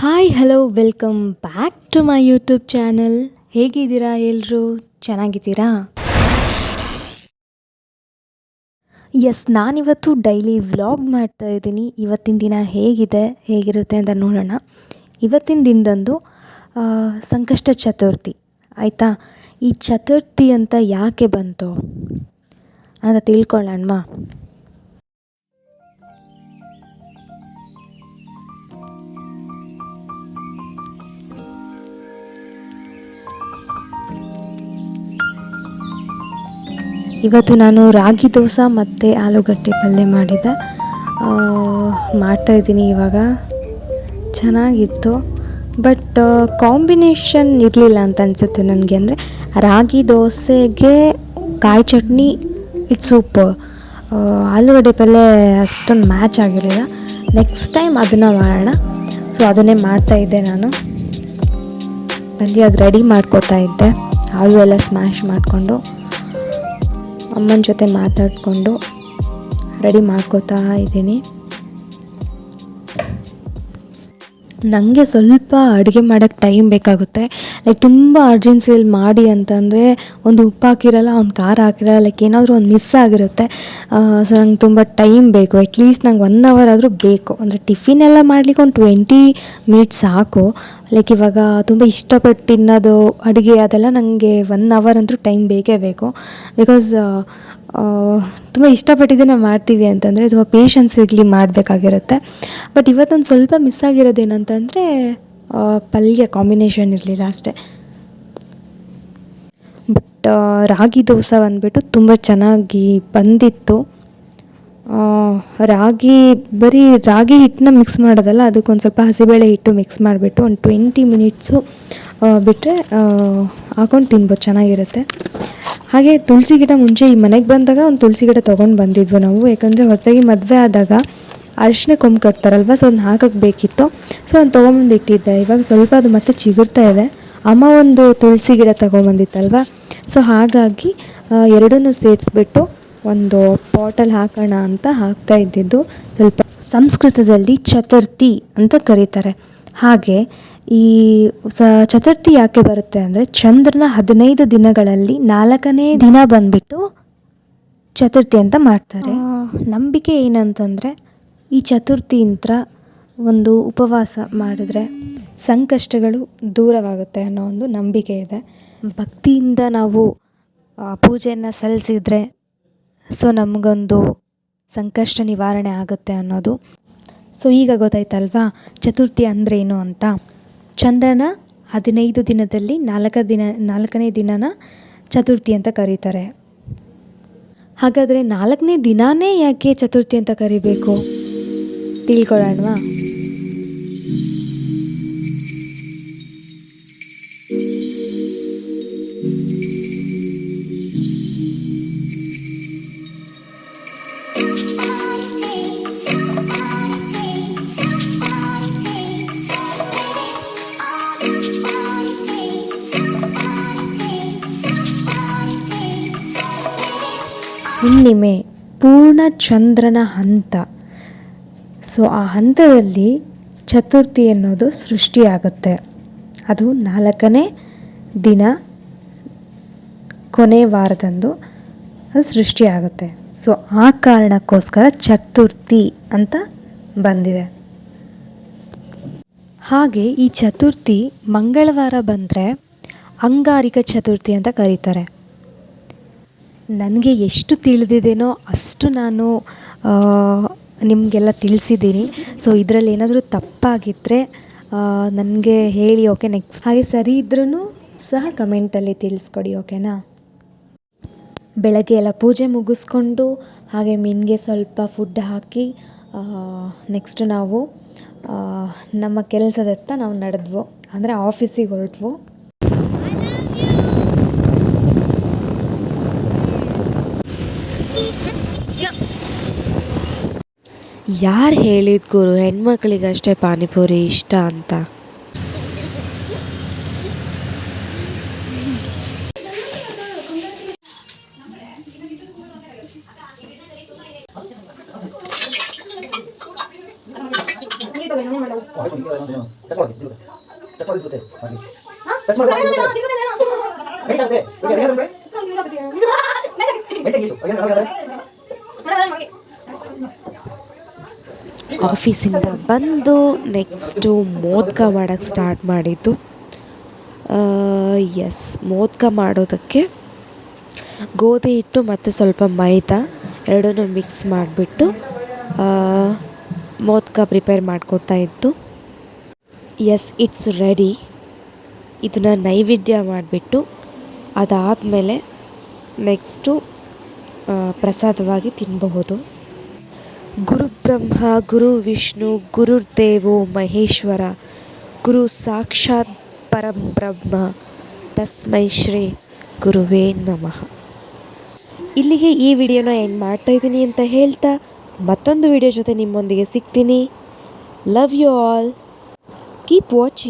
Hi hello welcome back to my YouTube channel ಹೇಗಿದ್ದೀರಾ ಎಲ್ಲರೂ ಚೆನ್ನಾಗಿದ್ದೀರಾ? ಎಸ್ ನಾನಿವತ್ತು ಡೈಲಿ ವ್ಲಾಗ್ ಮಾಡ್ತಾ ಇದ್ದೀನಿ. ಇವತ್ತಿನ ದಿನ ಹೇಗಿದೆ, ಹೇಗಿರುತ್ತೆ ಅಂತ ನೋಡೋಣ. ಇವತ್ತಿನ ದಿನದಂದು ಸಂಕಷ್ಟ ಚತುರ್ಥಿ. ಆಯಿತಾ? ಈ ಚತುರ್ಥಿ ಅಂತ ಯಾಕೆ ಬಂತು ಅಂತ ತಿಳ್ಕೊಳ್ಳೋಣವಾ? ಇವತ್ತು ನಾನು ರಾಗಿ ದೋಸೆ ಮತ್ತು ಆಲೂಗಡ್ಡೆ ಪಲ್ಯ ಮಾಡಿದ್ದೆ ಮಾಡ್ತಾಯಿದ್ದೀನಿ ಇವಾಗ. ಚೆನ್ನಾಗಿತ್ತು. ಬಟ್ ಕಾಂಬಿನೇಷನ್ ಇರಲಿಲ್ಲ ಅಂತ ಅನಿಸುತ್ತೆ ನನಗೆ ಅಂದರೆ ರಾಗಿ ದೋಸೆಗೆ ಕಾಯಿ ಚಟ್ನಿ ಇಟ್ಸ್ ಸೂಪರ್ ಆಲೂಗಡ್ಡೆ ಪಲ್ಯ ಅಷ್ಟೊಂದು ಮ್ಯಾಚ್ ಆಗಿರಲಿಲ್ಲ. ನೆಕ್ಸ್ಟ್ ಟೈಮ್ ಅದನ್ನು ಮಾಡೋಣ. ಸೊ ಅದನ್ನೇ ಮಾಡ್ತಾಯಿದ್ದೆ ನಾನು. ಪಲ್ಯ ರೆಡಿ ಮಾಡ್ಕೋತಾ ಇದ್ದೆ. ಆಲೂ ಎಲ್ಲ ಸ್ಮ್ಯಾಶ್ ಮಾಡಿಕೊಂಡು. ಅಮ್ಮನ ಜೊತೆ ಮಾತಾಡಿಕೊಂಡು ರೆಡಿ ಮಾಡ್ಕೋತಾ ಇದ್ದೀನಿ. ನನಗೆ ಸ್ವಲ್ಪ ಅಡುಗೆ ಮಾಡೋಕ್ಕೆ ಟೈಮ್ ಬೇಕಾಗುತ್ತೆ. ಲೈಕ್ ತುಂಬ ಅರ್ಜೆನ್ಸಿಯಲ್ಲಿ ಮಾಡಿ ಅಂತಂದರೆ ಒಂದು ಉಪ್ಪು ಹಾಕಿರಲ್ಲ, ಒಂದು ಖಾರ ಹಾಕಿರಲ್ಲ ಲೈಕ್ ಏನಾದರೂ ಒಂದು ಮಿಸ್ ಆಗಿರುತ್ತೆ. ಸೊ ನಂಗೆ ತುಂಬ ಟೈಮ್ ಬೇಕು. ಅಟ್ಲೀಸ್ಟ್ ನಂಗೆ ಒನ್ ಅವರ್ ಆದರೂ ಬೇಕು. ಅಂದರೆ ಟಿಫಿನ್ ಎಲ್ಲ ಮಾಡ್ಲಿಕ್ಕೆ ಒಂದು ಟ್ವೆಂಟಿ ಮಿನಿಟ್ಸ್ ಸಾಕು. ಲೈಕ್ ಇವಾಗ ತುಂಬ ಇಷ್ಟಪಟ್ಟು ತಿನ್ನೋದು, ಅಡುಗೆ ಅದೆಲ್ಲ ನನಗೆ ಒನ್ ಅವರ್ ಅಂತೂ ಟೈಮ್ ಬೇಕೇ ಬೇಕು. ಬಿಕಾಸ್ ತುಂಬ ಇಷ್ಟಪಟ್ಟಿದ್ದನ್ನು ಮಾಡ್ತೀವಿ ಅಂತಂದರೆ ತುಂಬ ಪೇಷನ್ಸ್ ಇರಲಿ ಮಾಡಬೇಕಾಗಿರುತ್ತೆ. ಬಟ್ ಇವತ್ತೊಂದು ಸ್ವಲ್ಪ ಮಿಸ್ ಆಗಿರೋದೇನಂತಂದರೆ ಪಲ್ಯ ಕಾಂಬಿನೇಷನ್ ಇರಲಿಲ್ಲ ಅಷ್ಟೇ. ಬಟ್ ರಾಗಿ ದೋಸೆ ಬಂದುಬಿಟ್ಟು ತುಂಬ ಚೆನ್ನಾಗಿ ಬಂದಿತ್ತು. ರಾಗಿ, ಬರೀ ರಾಗಿ ಹಿಟ್ಟನ್ನ ಮಿಕ್ಸ್ ಮಾಡೋದಲ್ಲ, ಅದಕ್ಕೊಂದು ಸ್ವಲ್ಪ ಹಸಿಬೇಳೆ ಹಿಟ್ಟು ಮಿಕ್ಸ್ ಮಾಡಿಬಿಟ್ಟು ಒಂದು ಟ್ವೆಂಟಿ ಮಿನಿಟ್ಸು ಬಿಟ್ಟರೆ ಹಾಕೊಂಡು ತಿನ್ಬೋದು, ಚೆನ್ನಾಗಿರುತ್ತೆ. ಹಾಗೆ ತುಳಸಿ ಗಿಡ ಮುಂಚೆ ಈ ಮನೆಗೆ ಬಂದಾಗ ಒಂದು ತುಳಸಿ ಗಿಡ ತೊಗೊಂಡು ಬಂದಿದ್ವು ನಾವು. ಯಾಕಂದರೆ ಹೊಸದಾಗಿ ಮದುವೆ ಆದಾಗ ಅರಿಶಿನ ಕೊಂಬು ಕಟ್ತಾರಲ್ವ ಸೊ ಅದನ್ನ ಹಾಕಕ್ಕೆ ಬೇಕಿತ್ತು. ಸೊ ಅದನ್ನು ತೊಗೊಂಬಂದು ಇಟ್ಟಿದ್ದೆ. ಇವಾಗ ಸ್ವಲ್ಪ ಅದು ಮತ್ತೆ ಚಿಗುರ್ತಾ ಇದೆ. ಅಮ್ಮ ಒಂದು ತುಳಸಿ ಗಿಡ ತೊಗೊಂಬಂದಿತ್ತಲ್ವ? ಸೊ ಹಾಗಾಗಿ ಎರಡನ್ನೂ ಸೇರಿಸ್ಬಿಟ್ಟು ಒಂದು ಪಾಟಲ್ಲಿ ಹಾಕೋಣ ಅಂತ ಹಾಕ್ತಾ ಇದ್ದಿದ್ದು. ಸ್ವಲ್ಪ ಸಂಸ್ಕೃತದಲ್ಲಿ ಚತುರ್ಥಿ ಅಂತ ಕರೀತಾರೆ. ಹಾಗೆ ಈ ಸ ಚತುರ್ಥಿ ಯಾಕೆ ಬರುತ್ತೆ ಅಂದರೆ ಚಂದ್ರನ ಹದಿನೈದು ದಿನಗಳಲ್ಲಿ ನಾಲ್ಕನೇ ದಿನ ಬಂದ್ಬಿಟ್ಟು ಚತುರ್ಥಿ ಅಂತ ಮಾಡ್ತಾರೆ. ನಂಬಿಕೆ ಏನಂತಂದರೆ ಈ ಚತುರ್ಥಿ ಇಂತ್ರ ಒಂದು ಉಪವಾಸ ಮಾಡಿದ್ರೆ ಸಂಕಷ್ಟಗಳು ದೂರವಾಗುತ್ತೆ ಅನ್ನೋ ಒಂದು ನಂಬಿಕೆ ಇದೆ. ಭಕ್ತಿಯಿಂದ ನಾವು ಪೂಜೆಯನ್ನು ಸಲ್ಲಿಸಿದ್ರೆ ಸೊ ನಮಗೊಂದು ಸಂಕಷ್ಟ ನಿವಾರಣೆ ಆಗುತ್ತೆ ಅನ್ನೋದು. ಸೊ ಈಗ ಗೊತ್ತಾಯ್ತಲ್ವಾ ಚತುರ್ಥಿ ಅಂದ್ರೇನು ಅಂತ? ಚಂದ್ರನ ಹದಿನೈದು ದಿನದಲ್ಲಿ ನಾಲ್ಕು ದಿನ, ನಾಲ್ಕನೇ ದಿನನ ಚತುರ್ಥಿ ಅಂತ ಕರೀತಾರೆ. ಹಾಗಾದರೆ ನಾಲ್ಕನೇ ದಿನಾನೇ ಯಾಕೆ ಚತುರ್ಥಿ ಅಂತ ಕರಿಬೇಕು? ತಿಳ್ಕೊಳ್ಳೋಣವಾ? ಹುಣ್ಣಿಮೆ ಪೂರ್ಣ ಚಂದ್ರನ ಹಂತ. ಸೊ ಆ ಹಂತದಲ್ಲಿ ಚತುರ್ಥಿ ಅನ್ನೋದು ಸೃಷ್ಟಿಯಾಗುತ್ತೆ. ಅದು ನಾಲ್ಕನೇ ದಿನ, ಕೊನೆ ವಾರದಂದು ಅದು ಸೃಷ್ಟಿಯಾಗುತ್ತೆ. ಸೊ ಆ ಕಾರಣಕ್ಕೋಸ್ಕರ ಚತುರ್ಥಿ ಅಂತ ಬಂದಿದೆ. ಹಾಗೆ ಈ ಚತುರ್ಥಿ ಮಂಗಳವಾರ ಬಂದರೆ ಅಂಗಾರಿಕ ಚತುರ್ಥಿ ಅಂತ ಕರೀತಾರೆ. ನನಗೆ ಎಷ್ಟು ತಿಳಿದಿದೆನೋ ಅಷ್ಟು ನಾನು ನಿಮಗೆಲ್ಲ ತಿಳಿಸಿದ್ದೀನಿ. ಸೊ ಇದರಲ್ಲಿ ಏನಾದರೂ ತಪ್ಪಾಗಿದ್ದರೆ ನನಗೆ ಹೇಳಿ ಓಕೆ ನೆಕ್ಸ್ಟ್ ಹಾಗೆ ಸರಿ ಇದ್ರೂ ಸಹ ಕಮೆಂಟಲ್ಲಿ ತಿಳಿಸ್ಕೊಡಿ ಓಕೆನಾ ಬೆಳಗ್ಗೆ ಎಲ್ಲ ಪೂಜೆ ಮುಗಿಸ್ಕೊಂಡು, ಹಾಗೆ ಮೀನಿಗೆ ಸ್ವಲ್ಪ ಫುಡ್ ಹಾಕಿ ನೆಕ್ಸ್ಟ್ ನಾವು ನಮ್ಮ ಕೆಲಸದತ್ತ ನಾವು ನಡೆದ್ವು. ಅಂದರೆ ಆಫೀಸಿಗೆ ಹೊರಟ್ವು. ಯಾರು ಹೇಳಿದ ಗುರು ಹೆಣ್ಮಕ್ಳಿಗಷ್ಟೇ ಪಾನಿಪುರಿ ಇಷ್ಟ ಅಂತ ಆಫೀಸಿಂದ ಬಂದು ನೆಕ್ಸ್ಟು ಮೋದಕ ಮಾಡೋಕ್ಕೆ ಸ್ಟಾರ್ಟ್ ಮಾಡಿದ್ದು. ಎಸ್ ಮೋದಕ ಮಾಡೋದಕ್ಕೆ ಗೋಧಿ ಹಿಟ್ಟು ಮತ್ತು ಸ್ವಲ್ಪ ಮೈದಾ ಎರಡನ್ನೂ ಮಿಕ್ಸ್ ಮಾಡಿಬಿಟ್ಟು ಮೋದಕ ಪ್ರಿಪೇರ್ ಮಾಡಿಕೊಡ್ತಾ ಇತ್ತು ಎಸ್ ಇಟ್ಸ್ ರೆಡಿ ಇದನ್ನು ನೈವೇದ್ಯ ಮಾಡಿಬಿಟ್ಟು ಅದಾದಮೇಲೆ ನೆಕ್ಸ್ಟು ಪ್ರಸಾದವಾಗಿ ತಿನ್ನಬಹುದು ಗುರು ಬ್ರಹ್ಮ ಗುರು ವಿಷ್ಣು ಗುರುರ್ದೇವೋ ಮಹೇಶ್ವರ, ಗುರು ಸಾಕ್ಷಾತ್ ಪರಂ ಬ್ರಹ್ಮ, ತಸ್ಮೈ ಶ್ರೀ ಗುರುವೇ ನಮಃ. ಇಲ್ಲಿಗೆ ಈ ವಿಡಿಯೋನ ಏನು ಮಾಡ್ತಾ ಇದ್ದೀನಿ ಅಂತ ಹೇಳ್ತಾ ಮತ್ತೊಂದು ವಿಡಿಯೋ ಜೊತೆ ನಿಮ್ಮೊಂದಿಗೆ ಸಿಗ್ತೀನಿ. Love you all keep watching